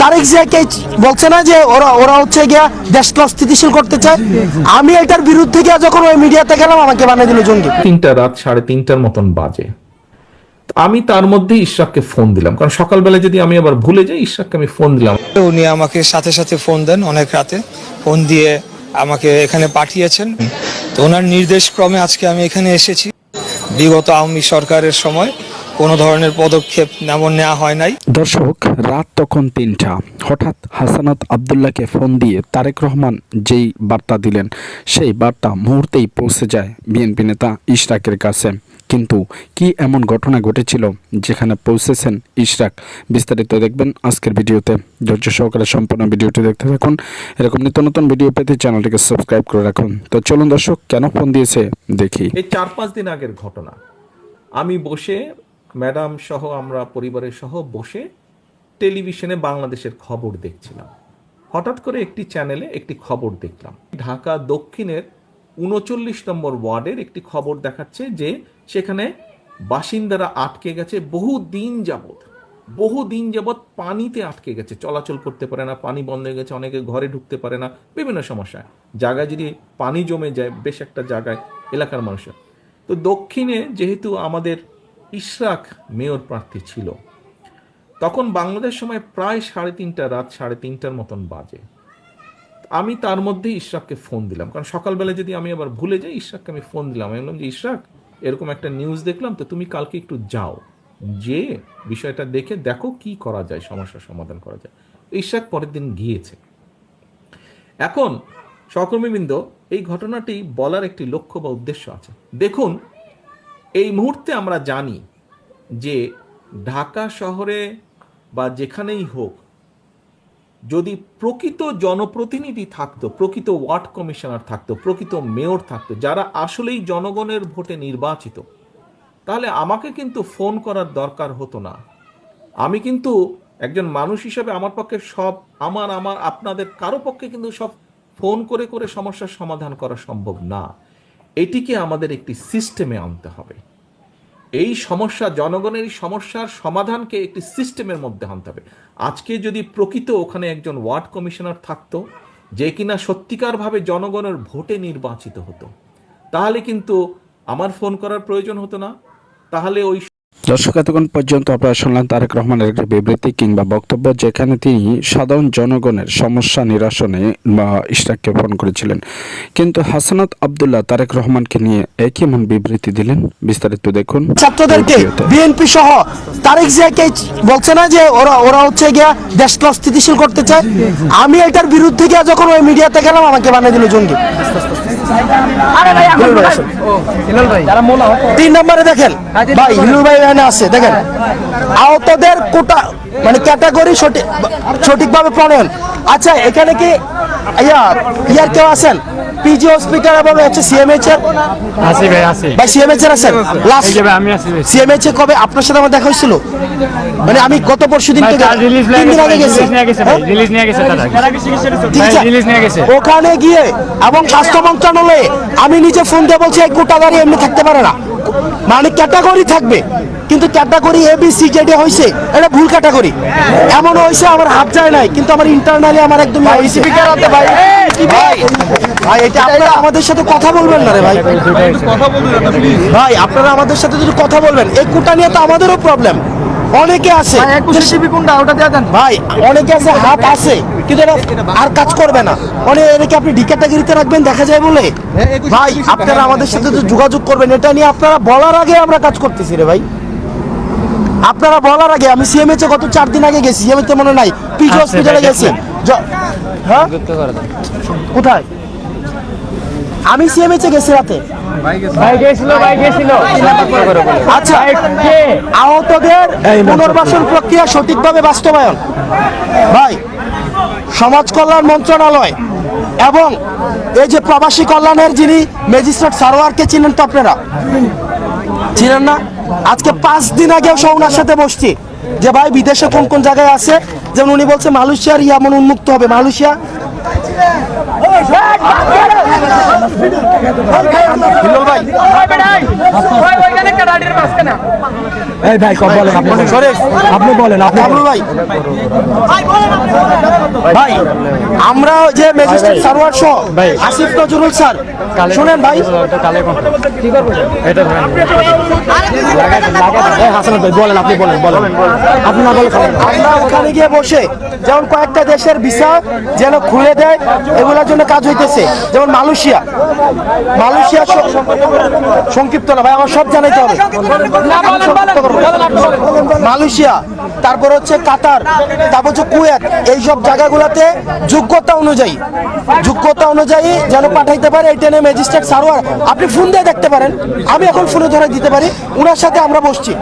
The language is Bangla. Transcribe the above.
তারেক জিয়াকে বলছে না যে ওরা ওরা হচ্ছে গিয়া দেশকে অস্থিতিশীল করতে চায়? আমি এটার বিরুদ্ধে গিয়া যখন ওই মিডিয়াতে গেলাম আমাকে বানিয়ে দিল জঙ্গি। তিনটা রাত সাড়ে তিনটার মতন বাজে। আমি তার মধ্যে ইশরাককে ফোন দিলাম। কারণ সকালবেলা যদি আমি আবার ভুলে যাই ইশরাককে আমি ফোন দিলাম। উনি আমাকে সাথে সাথে ফোন দেন অনেক রাতে। ফোন দিয়ে আমাকে এখানে পাঠিয়েছেন। তো ওনার নির্দেশ ক্রমে আজকে আমি এখানে এসেছি। বিগত আওয়ামী সরকারের সময় কোনো ধরনের পদক্ষেপ তেমন নেওয়া হয় নাই। দর্শক রাত তখন তিনটা। হঠাৎ হাসানাত আবদুল্লাহকে ফোন দিয়ে তারেক রহমান যেই বার্তা দিলেন সেই বার্তা মুহূর্তেই পৌঁছে যায় বিএনপি নেতা ইশরাকের কাছে। কিন্তু কি এমন ঘটনা ঘটেছিল যেখানে পৌঁছেছেন ইশরাক? বিস্তারিত দেখবেন আজকের ভিডিওতে। ধৈর্য সহকারে সম্পূর্ণ ভিডিওটি দেখতে থাকুন। এরকম নিত্য নতুন ভিডিও পেতে চ্যানেলটিকে সাবস্ক্রাইব করে রাখুন। তো চলুন দর্শক কেন ফোন দিয়েছে দেখি। এই চার পাঁচ দিন আগের ঘটনা। আমি বসে ম্যাডাম সহ আমরা পরিবারের সহ বসে টেলিভিশনে বাংলাদেশের খবর দেখছিলাম। হঠাৎ করে একটি চ্যানেলে একটি খবর দেখলাম। ঢাকা দক্ষিণের উনচল্লিশ নম্বর ওয়ার্ডের একটি খবর দেখাচ্ছে যে সেখানে বাসিন্দারা আটকে গেছে বহু দিন যাবত বহু দিন যাবৎ পানিতে আটকে গেছে। চলাচল করতে পারে না, পানি বন্ধ হয়ে গেছে, অনেকে ঘরে ঢুকতে পারে না, বিভিন্ন সমস্যা। জায়গায় যদি পানি জমে যায়, বেশ একটা জায়গায়, এলাকার মানুষের। তো দক্ষিণে যেহেতু আমাদের ইশরাক মেয়র প্রার্থী ছিল। তখন বাংলাদেশ সময় প্রায় সাড়ে তিনটা, রাত সাড়ে তিনটার মতন বাজে। আমি তার মধ্যে ইশরাককে ফোন দিলাম। কারণ সকালবেলা যদি আমি আবার ভুলে যাই, ইশরাককে আমি ফোন দিলাম। আমি বললাম যে, ইশরাক, এরকম একটা নিউজ দেখলাম তো তুমি কালকে একটু যাও। যে বিষয়টা দেখে দেখো কি করা যায়, সমস্যার সমাধান করা যায়। ইশরাক পরের দিন গিয়েছে। এখন সহকর্মীবৃন্দ, এই ঘটনাটি বলার একটি লক্ষ্য বা উদ্দেশ্য আছে। দেখুন এই মুহূর্তে আমরা জানি যে ঢাকা শহরে বা যেখানেই হোক, যদি প্রকৃত জনপ্রতিনিধি থাকতো, প্রকৃত ওয়ার্ড কমিশনার থাকতো, প্রকৃত মেয়র থাকতো, যারা আসলেই জনগণের ভোটে নির্বাচিত, তাহলে আমাকে কিন্তু ফোন করার দরকার হতো না। আমি কিন্তু একজন মানুষ হিসাবে আমার পক্ষে সব, আমার আমার, আপনাদের কারও পক্ষে কিন্তু সব ফোন করে করে সমস্যার সমাধান করা সম্ভব না। এটিকে আমাদের একটি সিস্টেমে আনতে হবে। এই সমস্যা, জনগণের সমস্যার সমাধানকে একটি সিস্টেমের মধ্যে আনতে হবে। আজকে যদি প্রকৃত ওখানে একজন ওয়ার্ড কমিশনার থাকতো, যে কিনা সত্যিকারভাবে জনগণের ভোটে নির্বাচিত হতো, তাহলে কিন্তু আমার ফোন করার প্রয়োজন হতো না। তাহলে ওই দর্শক এতক্ষণ পর্যন্ত আপনারা শুনলেন তারেক রহমানের একটি বিবৃতি কিংবা বক্তব্য যেখানে তিনি সাধারণ জনগণের সমস্যা নিরসনে বা ইশরাককে ফোন করেছিলেন। কিন্তু হাসানাত আবদুল্লাহ তারেক রহমানকে নিয়ে একই এমন বিবৃতি দিলেন। বিস্তারিত দেখুন ছাত্রদেরকে বিএনপি সহ তারেক জিয়াকে বলছে না যে ওরা ওরা হচ্ছে গিয়া দেশকে অস্থিতিশীল করতে চায়? আমি এটার বিরুদ্ধে গিয়া যখন ওই মিডিয়াতে গেলাম আমাকে বানিয়ে দিল জঙ্গি। হিলুল ভাই আসেন। তিন নম্বরে দেখেন। ভাই হিলুল ভাই এখানে আছে দেখেন। আহতদের কোটা মানে ক্যাটাগরি সঠিক সঠিকভাবে প্রণয়ন। আচ্ছা এখানে কি ইয়া ইয়ার কেউ আছেন? পিজি হসপিটাল এবং হচ্ছে সিএমএইচ এর? আছি ভাই আছি। ভাই সিএমএইচ এর আছেন? লাস্ট আমি আছি ভাই। সিএমএইচ এ কবে আপনার সাথে আমার দেখা হয়েছিল? মানে আমি গত পরশু দিন থেকে রিলিজ রিলিজ নিয়ে গেছে ভাই হ্যাঁ? রিলিজ নিয়ে গেছে তারা? রিলিজ নিয়ে গেছে। ওখানে গিয়ে এবং স্বাস্থ্য মন্ত্রণালয়ে আমি নিজে ফোন দিয়ে বলছি এই কোটা গাড়ি এমনি থাকতে পারে না। মানে ক্যাটাগরি থাকবে। কিন্তু ক্যাটাগরি এ বি সি যেটা হয়েছে এটা ভুল ক্যাটাগরি। এমন হয়েছে আমার হাত যায় নাই কিন্তু আমার ইন্টারনালি আমার একদম ভাই ভাই। ভাই এটা আপনারা আমাদের সাথে কথা বলবেন না রে ভাই। ভাই আপনারা আমাদের সাথে যদি কথা বলবেন এই কোটা নিয়ে তো আমাদেরও প্রবলেম অনেকে আছে। ভাই অনেকে আছে হাত আছে কিন্তু এটা আর কাজ করবে না। মানে এটাকে আপনি ডি ক্যাটাগরিতে রাখবেন দেখা যায় বলে। ভাই আপনারা আমাদের সাথে যোগাযোগ করবেন এটা নিয়ে আপনারা বলার আগে আমরা কাজ করতেছি রে ভাই। আপনারা বলার আগে আমি সিএমএচ এ গত চার দিন আগে গেছি সিএমএচ মনে নাই। পিজি হসপিটালে গেছি। হ্যাঁ? কোথায়? আমি সিএমএচ এ গেছি রাতে। ভাই গেছিল। ভাই গেছিল আচ্ছা আহতদের পুনর্বাসন প্রক্রিয়া সঠিকভাবে বাস্তবায়ন। ভাই সমাজ কল্যাণ মন্ত্রণালয় এবং এই যে প্রবাসী কল্যাণের যিনি ম্যাজিস্ট্রেট সারোয়ারকে চিনেন তো আপনারা? চিনেন না? আজকে পাঁচ দিন আগে ওনার সাথে বসছি। যে ভাই বিদেশে কোন কোন জায়গায় আছে? যেমন উনি বলছে মালয়েশিয়ার ইয়ামন উন্মুক্ত হবে। মালয়েশিয়া? এই ভাই কব বলেন আপনি। আপনি বলেন আপনি ভাই। ভাই আমরা যে ম্যাজিস্ট্রেট সারোয়ার সহ ভাই। আসিফ নজরুল স্যার। শুনেন ভাই। কালে কি করব এটা হাসান ভাই বলেন আপনি বলেন বলেন। আপনি না বলে আমরা ওখানে গিয়ে বসে যেমন কয়েকটা দেশের ভিসা যেন খুলে দেয় এগুলোর জন্য কাজ হইতেছে। যেমন মালয়েশিয়া। মালয়েশিয়া সংক্ষিপ্ত না ভাই আমার সব জানাইতে হবে। আমি সংক্ষিপ্ত করব। মালয়েশিয়া তারপর হচ্ছে কাতার তারপর হচ্ছে কুয়েত। এইসব জায়গাগুলোতে যোগ্যতা অনুযায়ী যোগ্যতা অনুযায়ী যেন পাঠাইতে পারে এই ট্রেনে ম্যাজিস্ট্রেট সারোয়ার। আপনি ফোন দিয়ে দেখতে পারেন। আমি এখন ফোনে ধরে দিতে পারি। ওনার সাথে আমরা বসছি।